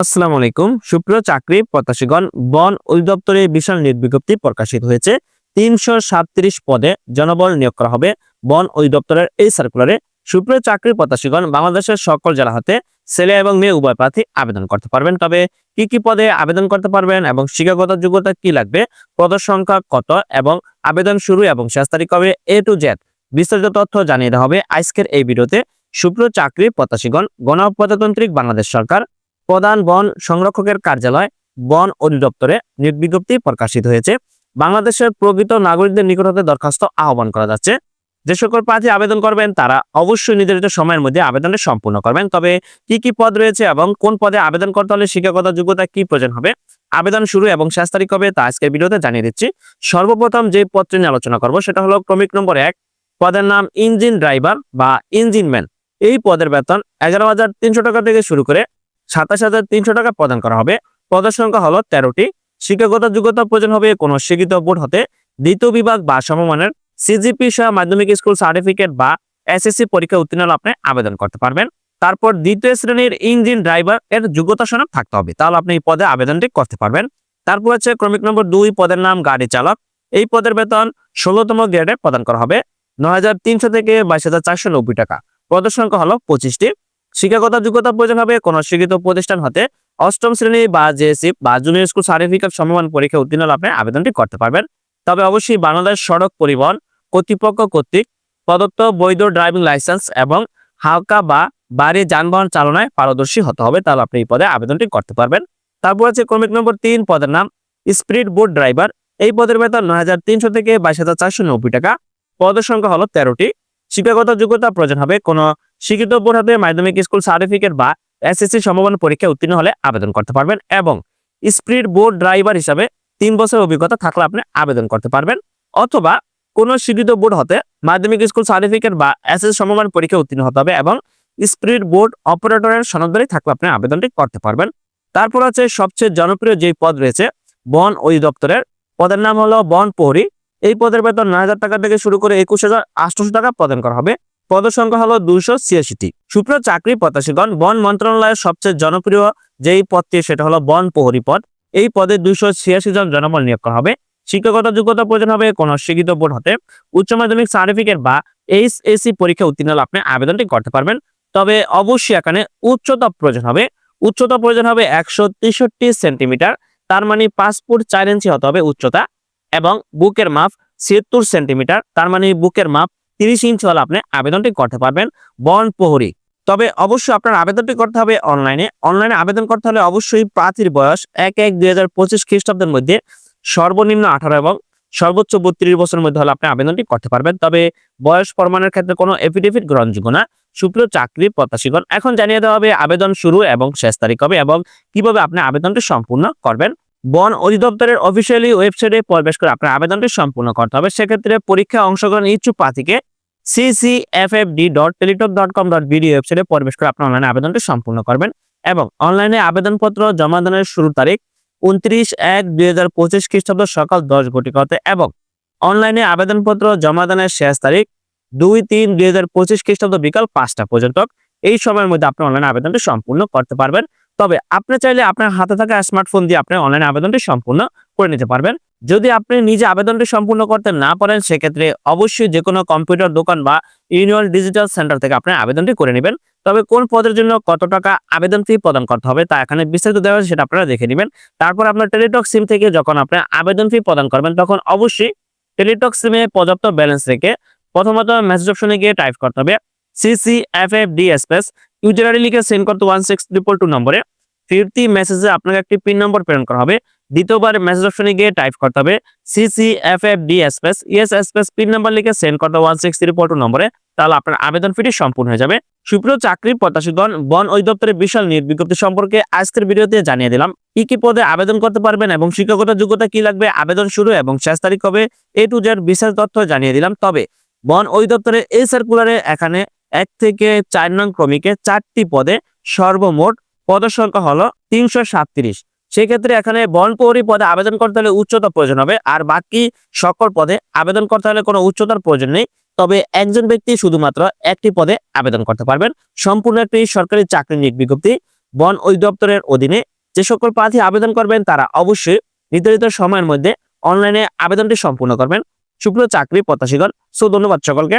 আসসালামু আলাইকুম। সুপ্রিয় চাকরি প্রত্যাশীগণ, বন অধিদপ্তরে বিশাল নিয়োগ বিজ্ঞপ্তি প্রকাশিত হয়েছে। তিনশো সাতত্রিশ পদে জনবল নিয়োগ করা হবে বন অধিদপ্তরের এই সার্কুলারে সুপ্রিয় চাকরি প্রত্যাশীগণ, বাংলাদেশের সকল জেলা হতে ছেলে এবং মেয়ে উভয় প্রার্থী আবেদন করতে পারবেন। তবে কি কি পদে আবেদন করতে পারবেন এবং শিক্ষাগত যোগ্যতা কি লাগবে পদের সংখ্যা কত এবং আবেদন শুরু এবং শেষ তারিখ কবে, এ টু জেড বিস্তারিত তথ্য জানিয়ে দেওয়া হবে আজকের এই ভিডিওতে। সুপ্রিয় চাকরি প্রত্যাশীগণ গণপ্রজাতান্ত্রিক বাংলাদেশ সরকার প্রধান বন সংরক্ষকের কার্যালয়, বন অধিদপ্তরে বিজ্ঞপ্তি প্রকাশিত হয়েছে। বাংলাদেশের প্রকৃত নাগরিকদের নিকট হতে দরখাস্ত আহ্বান করা যাচ্ছে। যে সকল প্রার্থী আবেদন করবেন, তারা অবশ্যই নির্ধারিত সময়ের মধ্যে আবেদনটি সম্পূর্ণ করবেন। তবে কি কি পদ রয়েছে এবং কোন পদে আবেদন করতে হলে শিক্ষাগত যোগ্যতা কি প্রয়োজন হবে? আবেদন শুরু এবং শেষ তারিখ হবে তা আজকের ভিডিওতে জানিয়ে দিচ্ছি। সর্বপ্রথম যে পদটি নিয়ে আলোচনা করব, সেটা হলো ক্রমিক নম্বর এক। পদের নাম ইঞ্জিন ড্রাইভার বা ইঞ্জিন ম্যান এই পদের বেতন এগারো হাজার তিনশো টাকা থেকে শুরু করে সাতাশ হাজার তিনশো টাকা প্রদান করা হবে। পদের সংখ্যা হলো তেরোটি। শিক্ষাগত যোগ্যতা প্রয়োজন হবে কোনো শিক্ষিত বোর্ড হতে। দ্বিতীয় বিভাগ বা সমমানের সিজিপি সহ মাধ্যমিক স্কুল সার্টিফিকেট বা এসএসসি পরীক্ষা উত্তীর্ণ আপনি আবেদন করতে পারবেন। তারপর দ্বিতীয় শ্রেণির ইঞ্জিন ড্রাইভার এর যোগ্যতা সনদ থাকতে হবে। তাহলে আপনি এই পদে আবেদনটি করতে পারবেন। তারপর হচ্ছে ক্রমিক নম্বর দুই, পদের নাম, গাড়ি চালক। এই পদের বেতন ষোলোতম গ্রেডে প্রদান করা হবে। নয় হাজার তিনশো থেকে বাইশ টাকা। পদের সংখ্যা হলো পঁচিশটি। শিক্ষাগত যোগ্যতা প্রয়োজন হবে কোনো শিক্ষিত প্রতিষ্ঠান হতে অষ্টম শ্রেণি বা জেএসসি বা জুনিয়র স্কুল সার্টিফিকেট সমমান পরীক্ষা উত্তীর্ণ আপনি আবেদনটি করতে পারবেন। তবে অবশ্যই বাংলাদেশ সড়ক পরিবহন কর্তৃপক্ষ কর্তৃক প্রদত্ত বৈধ ড্রাইভিং লাইসেন্স এবং হালকা বা বাড়ি যানবাহন চালনায় পারদর্শী হতে হবে, তাহলে আপনি এই পদে আবেদনটি করতে পারবেন। তারপর আছে ক্রমিক নম্বর তিন, পদের নাম স্পিড বোট ড্রাইভার। এই পদের বেতন নয় হাজার তিনশো থেকে বাইশ হাজার চারশো নব্বই টাকা। পদের সংখ্যা হলো তেরোটি। শিক্ষাগত যোগ্যতা প্রয়োজন হবে কোনো শিক্ষিত বোর্ড মাধ্যমিক স্কুল সার্টিফিকেট বা এসএসসি সমমান পরীক্ষা উত্তীর্ণ হলে আবেদন করতে পারবেন এবং স্পিড বোর্ড ড্রাইভার হিসাবে তিন বছর অভিজ্ঞতা থাকলে আপনি আবেদন করতে পারবেন। অথবা কোনো শিক্ষিত বোর্ড হতে মাধ্যমিক স্কুল সার্টিফিকেট বা এসএসসি সমমান পরীক্ষা উত্তীর্ণ হতে হবে এবং স্পিড বোর্ড অপারেটরের সনদদারি থাকলে আপনি আবেদনটি করতে পারবেন। তারপর আছে সবচেয়ে জনপ্রিয় যে পদ রয়েছে, বন অধিদপ্তরের। পদের নাম হলো বন প্রহরী। এই পদের বেতন নয় হাজার টাকা থেকে শুরু করে একুশ হাজার আটশোশো টাকা প্রদান করা হবে। পদের সংখ্যা হলো দুইশো ছিয়াশিটি। সুপ্রিয় চাকরি প্রত্যাশীগণ বন মন্ত্রণালয়ের সবচেয়ে জনপ্রিয় যেই পদটি, সেটা হলো বন প্রহরী পদ। এই পদে দুইশো ছিয়াশি জন জনবল নিয়োগ করা হবে। শিক্ষাগত যোগ্যতা প্রয়োজন হবে কোন শিক্ষিত বোর্ড হতে। উচ্চ মাধ্যমিক সার্টিফিকেট বা এইচএসসি পরীক্ষা উত্তীর্ণ হলে আপনি আবেদনটি করতে পারবেন। তবে অবশ্যই এখানে উচ্চতা প্রয়োজন হবে। উচ্চতা প্রয়োজন হবে একশো তেষট্টি সেন্টিমিটার। তার মানে পাঁচ ফুট চার ইঞ্চি হতে হবে উচ্চতা এবং বুকের মাপ ছিয়াত্তর সেন্টিমিটার। তার মানে বুকের মাপ তিরিশ ইঞ্চ হলে আপনি আবেদনটি করতে পারবেন বন প্রহরী। তবে অবশ্যই আপনার আবেদনটি করতে হবে অনলাইনে। অনলাইনে আবেদন করতে হলে অবশ্যই প্রার্থীর বয়স এক এক দুই হাজার পঁচিশ খ্রিস্টাব্দের মধ্যে সর্বনিম্ন আঠারো এবং সর্বোচ্চ বত্রিশ বছরের মধ্যে হলে আপনি আবেদনটি করতে পারবেন। তবে বয়স প্রমাণের ক্ষেত্রে কোনো এফিডেভিট গ্রহণযোগ্য না। সুপ্রিয় চাকরি প্রত্যাশীগণ, এখন জানিয়ে দেওয়া হবে আবেদন শুরু এবং শেষ তারিখ হবে এবং কীভাবে আপনি আবেদনটি সম্পূর্ণ করবেন। বন অধিদপ্তরের অফিসিয়ালি ওয়েবসাইটে প্রবেশ করে আপনার আবেদনটি সম্পূর্ণ করতে হবে। সেক্ষেত্রে পরীক্ষা অংশগ্রহণ ইচ্ছুক প্রার্থীকে CCFFD dot Teletalk dot com dot BD ওয়েবসাইটে প্রবেশ করে আপনার অনলাইনে আবেদনটি সম্পূর্ণ করবেন এবং অনলাইনে আবেদনপত্র জমা দানের শুরু তারিখ উনত্রিশ এক দুই হাজার পঁচিশ খ্রিস্টাব্দ সকাল দশ ঘটিকা হতে এবং অনলাইনে আবেদনপত্র জমা দানের শেষ তারিখ দুই তিন দুই হাজার পঁচিশ খ্রিস্টাব্দ বিকাল পাঁচটা পর্যন্ত। এই সময়ের মধ্যে আপনি অনলাইনে আবেদনটি সম্পূর্ণ করতে পারবেন। তবে আপনি চাইলে আপনার হাতে থাকা স্মার্টফোন দিয়ে আপনি অনলাইন আবেদনটি সম্পূর্ণ করে নিতে পারবেন। যদি আপনি নিজে আবেদনটি সম্পূর্ণ করতে না পারেন, সেক্ষেত্রে অবশ্যই যে কোনো কম্পিউটার দোকান বা ইউনিয়ন ডিজিটাল সেন্টার থেকে আপনি আবেদনটি করে নেবেন। তবে কোন পদের জন্য কত টাকা আবেদন ফি প্রদান করতে হবে তা এখানে বিস্তারিত দেওয়া আছে, সেটা আপনারা দেখে নেবেন। তারপর আপনার টেলিটক সিম থেকে যখন আপনি আবেদন ফি প্রদান করবেন, তখন অবশ্যই টেলিটক সিমে পর্যাপ্ত ব্যালেন্স রেখে প্রথমত মেসেজ অপশনে গিয়ে টাইপ করতে হবে। CC F F D space user ID লিখে সেন্ড করতে ওয়ান সিক্স ট্রিপল টু নম্বরে। ফিরতি মেসেজে আপনাকে একটি পিন নম্বর প্রেরণ করা হবে। দ্বিতীয়বার মেসেজ অপশনে গিয়ে টাইপ করতে হবে CC F F D space ES space PIN number লিখে সেন্ড করতে ওয়ান সিক্স ফোর টু নম্বরে। তাহলে আপনার আবেদন ফিটি সম্পূর্ণ হয়ে যাবে। সুপ্রিয় চাকরি প্রত্যাশীগণ, বন অধিদপ্তরের বিশাল নিয়োগ বিজ্ঞপ্তি সম্পর্কে আজকের ভিডিওতে জানিয়ে দিলাম। কি কি পদে আবেদন করতে পারবেন এবং শিক্ষকতা যোগ্যতা কি লাগবে, আবেদন শুরু এবং শেষ তারিখ হবে এ টু জেড বিশেষ তথ্য জানিয়ে দিলাম। তবে, বন অধিদপ্তরের এই সার্কুলারে এখানে এক থেকে চার নং ক্রমিকে চারটি পদে সর্বমোট পদের সংখ্যা হলো তিনশো সাতত্রিশ। সেক্ষেত্রে এখানে বন পৌরী পদে আবেদন করতে হলে উচ্চতা প্রয়োজন হবে, আর বাকি সকল পদে আবেদন করতে হলে কোনো উচ্চতার প্রয়োজন নেই। তবে একজন ব্যক্তি শুধুমাত্র একটি পদে আবেদন করতে পারবেন। সম্পূর্ণ একটি সরকারি চাকরি নিয়োগ বিজ্ঞপ্তি বন অধিদপ্তরের অধীনে। যে সকল প্রার্থী আবেদন করবেন, তারা অবশ্যই নির্ধারিত সময়ের মধ্যে অনলাইনে আবেদনটি সম্পূর্ণ করবেন। সুপ্রিয় চাকরি প্রত্যাশীগণ, সো ধন্যবাদ সকলকে।